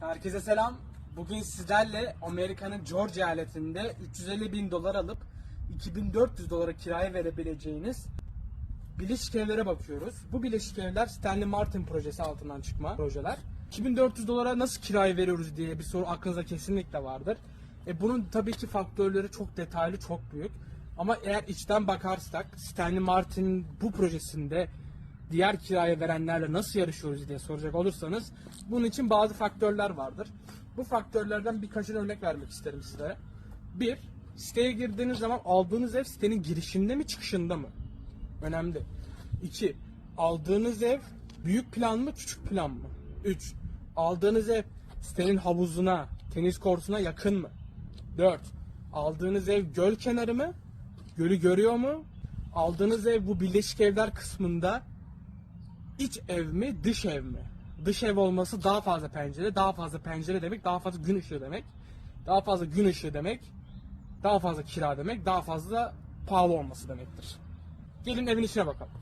Herkese selam. Bugün sizlerle Amerika'nın Georgia eyaletinde 350 bin dolar alıp 2400 dolara kiraya verebileceğiniz Birleşik Evlere bakıyoruz. Bu Birleşik Evler Stanley Martin projesi altından çıkma projeler. 2400 dolara nasıl kiraya veriyoruz diye bir soru aklınıza kesinlikle vardır. E bunun tabii ki faktörleri çok detaylı, çok büyük. Ama eğer içten bakarsak Stanley Martin bu projesinde diğer kiraya verenlerle nasıl yarışıyoruz diye soracak olursanız bunun için bazı faktörler vardır. Bu faktörlerden birkaçını örnek vermek isterim size. Bir, siteye girdiğiniz zaman aldığınız ev sitenin girişinde mi çıkışında mı? Önemli. 2. Aldığınız ev büyük plan mı küçük plan mı? 3. Aldığınız ev sitenin havuzuna, tenis kortuna yakın mı? 4. Aldığınız ev göl kenarı mı? Gölü görüyor mu? Aldığınız ev bu birleşik evler kısmında iç ev mi, dış ev mi? Dış ev olması daha fazla pencere, daha fazla pencere demek, daha fazla gün ışığı demek. Daha fazla gün ışığı demek, daha fazla kira demek, daha fazla pahalı olması demektir. Gelin evin içine bakalım.